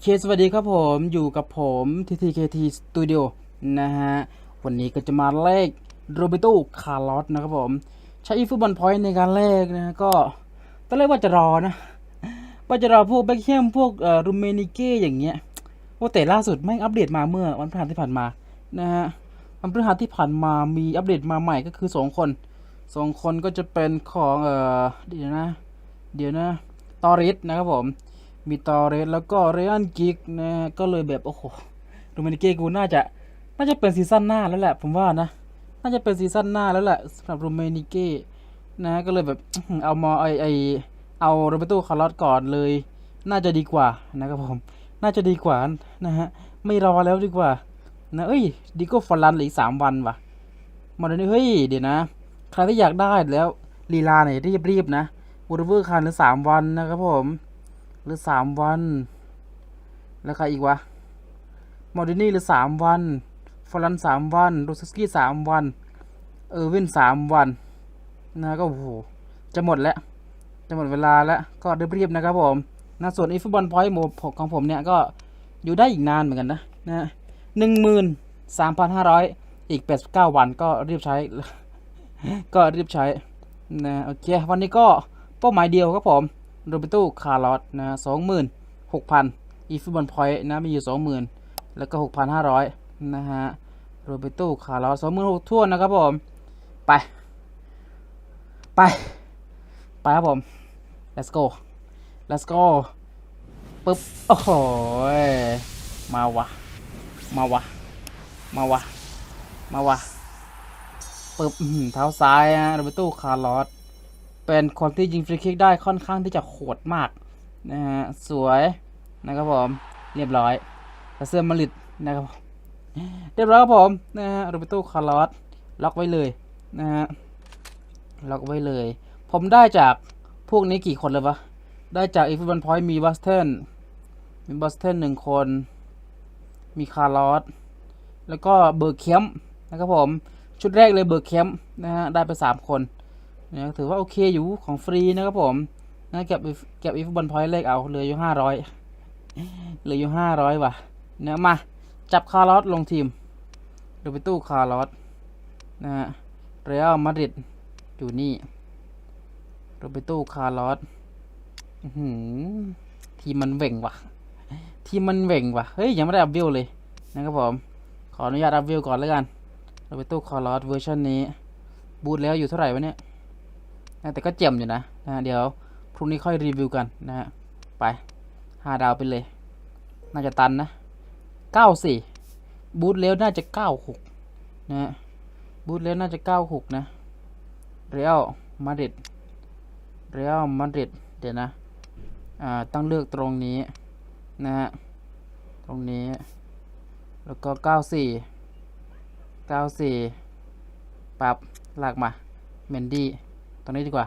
เคสวัสดีครับผมอยู่กับผม TTKT Studio นะฮะ วันนี้ก็จะมาเลขโรเบโตคาร์ลอสนะครับผม ใช้ฟุตบอลพอยต์ในการเลขนะก็ตอนแรกว่าจะรอนะ ว่าจะรอพวกแบ็คแฮมพวกอ่อรูเมนิเก้อย่างเงี้ยโอ้แต่ล่าสุดแม่อัปเดตมาเมื่อวันพฤหัสที่ผ่านมานะฮะวันพฤหัสที่ผ่านมามีอัปเดตมาใหม่ก็คือสองคนสองคนก็จะเป็นของเอ่อเดี๋ยวนะ เดี๋ยวนะตอริสนะครับผม มีตอเรสแล้วก็เรอันกิกนะก็เลยแบบโอ้โหดูมินิเกกูน่าจะน่าจะเป็นซีซั่นหน้าแล้วแหละผมว่านะน่าจะเป็นซีซั่นหน้าแล้วแหละสำหรับโรเมนิเก้นะก็เลยแบบเอามอไอไอเอาโรเบโตคาร์ลอสก่อนเลย น่าจะดีกว่านะครับผมน่าจะดีกว่านะฮะไม่รอแล้วดีกว่านะเอ้ยดิโก้ฟอรันเหลืออีกสามวันว่ะมาเดี๋ยวนี้เฮ้ยเดี๋ยวนะใครที่อยากได้แล้วลีลาไหนรีบรีบๆนะวอร์เวอร์คันเหลือสามวันนะครับผม หรือสามวัน แล้วใครอีกวะมอร์ดินี่หรือสามวันฟอรันสามวันโรสกี้สามวัน เออร์วินสามวันนะก็โอ้โหจะหมดแล้ว จะหมดเวลาแล้วก็เรียบๆนะครับผมนะส่วนอีฟุตบอลพอยต์โมของผมเนี่ยก็อยู่ได้อีกนานเหมือนกันนะนะหนึ่งหมื่นสามพันห้าร้อยอีกแปดสิบเก้าวันก็รีบใช้ ก็รีบใช้นะโอเค วันนี้ก็เป้าหมายเดียวครับผม โรเบโตคาร์ลอสนะสองหมื่นหกพันอีฟุตบอลพอยต์นะมีอยู่สองหมื่นแล้วก็หกพันห้าร้อยนะฮะโรเบโตคาร์ลอสสองหมื่นหกทั่วนนะครับผม ไป ไป ไปครับผม let's go let's go ปึ๊บ โอ้โหยมาวะ มาวะ มาวะ มาวะปึ๊บเท้าซ้ายฮะโรเบโตคาร์ลอส เป็นคนที่ยิงฟรีคิกได้ค่อนข้างที่จะโหดมากนะฮะสวยนะครับผมเรียบร้อยกระเสื้อมาริดนะครับผมเรียบร้อยครับผมนะฮะโรเบโตคาร์ลอสล็อกไว้เลยนะฮะล็อกไว้เลย ผมได้จากพวกนี้กี่คนเลยวะ ได้จากอีฟบันพอยต์มีบัสเทนมีบัสเทนหนึ่งคน มีคาร์ลอสแล้วก็เบอร์เคมนะครับผม ชุดแรกเลยเบอร์เคมนะฮะได้ไปสามคน นะถือว่าโอเคอยู่ของฟรีนะครับผมนะเก็บเก็บอีฟบอลพอยต์เลขเอาเหลืออยู่ห้าร้อยเหลืออยู่ห้าร้อยว่ะเนะมา จับคาร์ลอสลงทีมเดี๋ยวไปตู้คาร์ลอสนะฮะเรอัลมาดริดอยู่นี่โรเบโตคาร์ลอสทีมมันเว่งว่ะ ทีมมันเว่งว่ะ เฮ้ย ยังไม่ได้อัพวิวเลยนะครับผม ขออนุญาตอัพวิวก่อนแล้วกันโรเบโตคาร์ลอสเวอร์ชันนี้ บูทแล้วอยู่เท่าไหร่วะเนี่ย นะแต่ก็เจ็มอยู่นะนะเดี๋ยวพรุ่งนี้ค่อยรีวิวกันนะฮะไปห้าดาวไปเลย น่าจะตันนะเก้าสี่บูทแล้วน่าจะเก้าหกนะฮะบูทแล้วน่าจะเก้าหกนะเรียลมาดริดเรียลมาดริดเดี๋ยวนะอ่าต้องเลือกตรงนี้นะฮะตรงนี้ แล้วก็เก้าสี่เก้าสี่ปรับลากมา เมนดี้ ตรงนี้ดีกว่า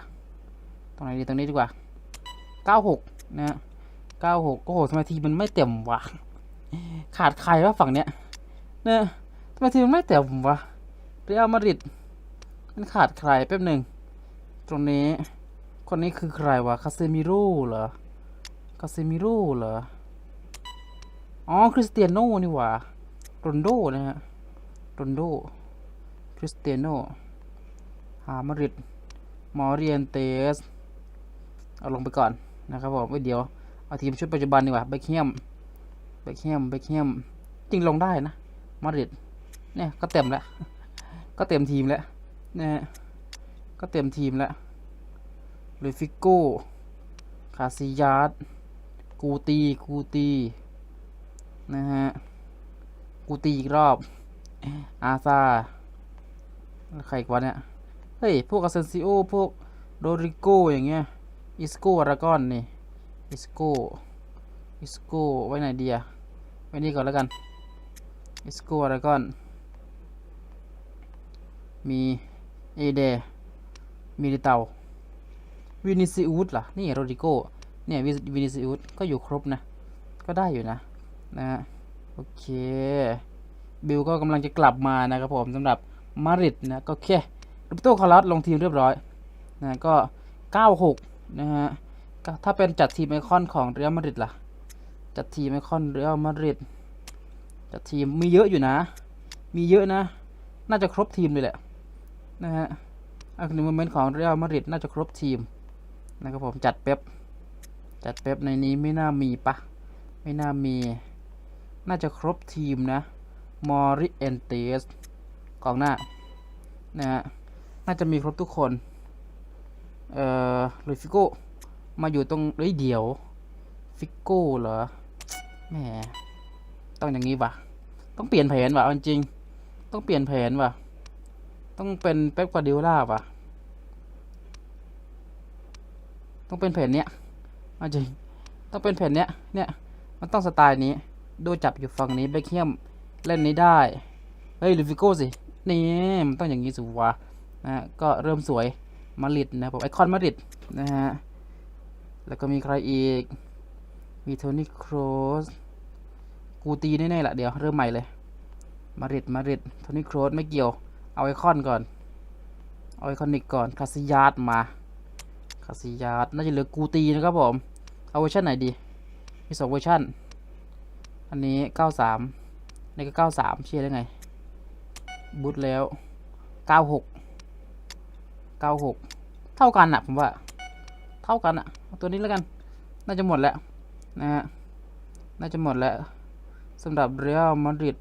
ตรงไหนดีตรงนี้ดีกว่า 96 นะฮะ96โอ้โหทำไมทีมมันไม่เต็มวะขาดใครวะฝั่งเนี้ยเนี่ยทำไมทีมมันไม่เต็มวะเรอัลมาดริดมันขาดใครแป๊บหนึ่ง ตรงนี้ คนนี้คือใครวะ คาเซมิโร่เหรอ คาเซมิโร่เหรอ อ๋อ คริสเตียโน่นี่หว่าโรนโดนะฮะโรนโด คริสเตียโน่ฮามาริด มอริเอนเตสเอาลงไปก่อนนะครับผมไว้เดี๋ยวเอาทีมชุดปัจจุบันดีกว่าเบคแฮมเบคแฮมเบคแฮมจริงลงได้นะมาริดเนี่ยก็เต็มแล้ว ก็เต็มทีมแล้วนะฮะก็เต็มทีมแล้วเลฟิโก้คาซิยาสกูตีกูตีนะฮะกูตีอีกรอบอาซาใครอีกวะเนี่ย เฮ้ย พวกอาเซนซิโอ พวกโดริโกอย่างเงี้ย อิสโกอารากอนนี่ อิสโก อิสโก ไว้ไหนดีอะไว้นี่ก่อนแล้วกัน อิสโกอารากอน มีเอเด มีดิเตาวินิซิอุสล่ะ นี่โรดิโก เนี่ยวินิซิอุสก็อยู่ครบนะ ก็ได้อยู่นะ นะฮะ โอเค บิลก็กำลังจะกลับมานะครับผมสำหรับมาริดนะ ก็โอเค รูปโตคาร์ลอสลงทีมเรียบร้อยนะก็ 96 นะฮะถ้าเป็นจัดทีมไอคอนของเรอัลมาดริดล่ะ จัดทีมไอคอนเรอัลมาดริดจัดทีมมีเยอะอยู่นะ มีเยอะนะ น่าจะครบทีมเลยแหละนะฮะอันนี้มเมนต์ของเรอัลมาดริดน่าจะครบทีมนะครับผมจัดเป๊ปจัดเป๊ปในนี้ไม่น่ามีปะไม่น่ามี น่าจะครบทีมนะมอริเอนเตสกองหน้านะฮะ น่าจะมีครบทุกคน เอ่อลุยฟิโก้ มาอยู่ตรงเอ้ยเดี๋ยว ฟิโก้เหรอ แหม ต้องอย่างนี้วะต้องเปลี่ยนแผนวะจริง ต้องเปลี่ยนแผนวะต้องเป็นเป๊ปกวาดิโอล่าวะต้องเป็นแผนเนี้ยจริง ต้องเป็นแผนเนี้ย เนี่ย มันต้องสไตล์นี้ ดูจับอยู่ฝั่งนี้เบคแฮมเล่นนี้ได้ เฮ้ยลูฟิโก้สิ นี่ มันต้องอย่างนี้สิวะ นะก็เริ่มสวยมาริดนะผมไอคอนมาริดนะฮะ แล้วก็มีใครอีก มีโทนี่โครสกูตีแน่ๆละเดี๋ยวเริ่มใหม่เลย มาริดมาริดโทนี่โครสไม่เกี่ยว เอาไอคอนก่อน เอาไอคอนิกก่อน คาซิยาร์ดมา คาซิยาร์ดน่าจะเหลือกูตีนะครับผม เอาเวอร์ชันไหนดี มีสองเวอร์ชันอันนี้93นี่ก็93เชียร์ได้ไง บูทแล้ว96 96 เก้าหกเท่ากันอะผมว่า เท่ากันอะตัวนี้แล้วกัน น่าจะหมดแล้วนะฮะน่าจะหมดแล้วสำหรับเรอัลมาดริด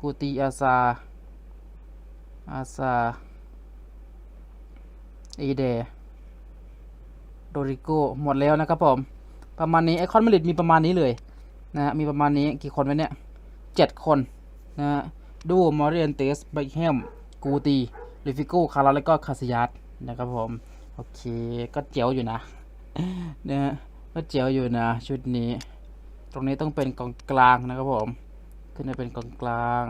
กูตีอาซา อาซาเอเดโดริโกหมดแล้วนะครับผม ประมาณนี้ไอคอนมาดริดมีประมาณนี้เลยนะฮะมีประมาณนี้กี่คนไว้เนี่ยเจ็ดคนนะฮะดูมอริเอนเตสเบคแฮมกูตี ลิฟิโก้คาราแล้วก็คาซิยัสนะครับผม โอเค ก็เจ๋วอยู่นะเนะฮะก็เจ๋วอยู่นะ ชุดนี้ ตรงนี้ต้องเป็นกองกลางนะครับผม ขึ้นไปเป็นกองกลาง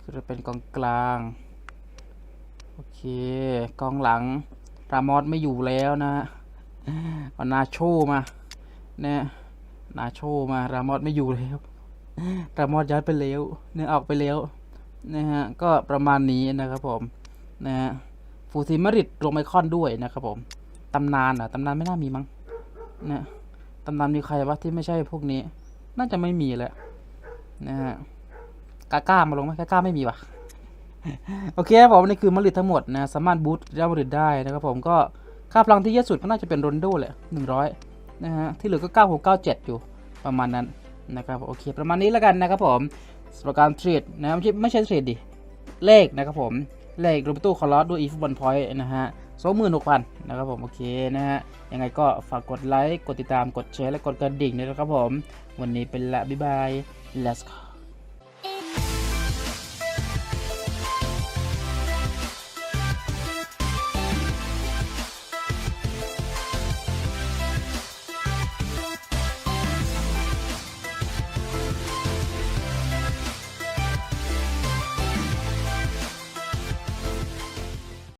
ขึ้นไปเป็นกองกลาง โอเค กองหลัง รามอสไม่อยู่แล้วนะฮะเอานาโชมาเนี่ยนาโชมา รามอสไม่อยู่แล้ว รามอสย้ายไปแล้วเนี่ยออกไปแล้ว นะฮะก็ประมาณนี้นะครับผมนะฮะฟูซิมาริดลงไมคอนด้วยนะครับผมตำนานอะตำนานไม่น่ามีมั้งนะตำนานมีใครวะที่ไม่ใช่พวกนี้ น่าจะไม่มีแหละนะฮะกาก้ามาลงไหมกาก้าไม่มีวะโอเคครับผมนี่คือมาริดทั้งหมดนะสามารถบูตเรอัลมาริดได้นะครับผมก็ค่าพลังที่เยอะสุดก็น่าจะเป็นโรนโดแหละหนึ่งร้อยนะฮะที่เหลือก็9697อยู่ประมาณนั้นนะครับโอเค ประมาณนี้แล้วกันนะครับผม สำหรับการเทรดนะไม่ใช่ไม่ใช่เทรดดิ เลขนะครับผม เลขรูปตู้คอร์ลอสด้วยอีฟุตบอลพอยต์นะฮะสองหมื่นหกพันนะครับผมโอเคนะฮะยังไงก็ฝากกดไลค์ กดติดตามกดแชร์และกดกระดิ่งด้วยนะครับผม วันนี้เป็นละบ๊ายบาย let's go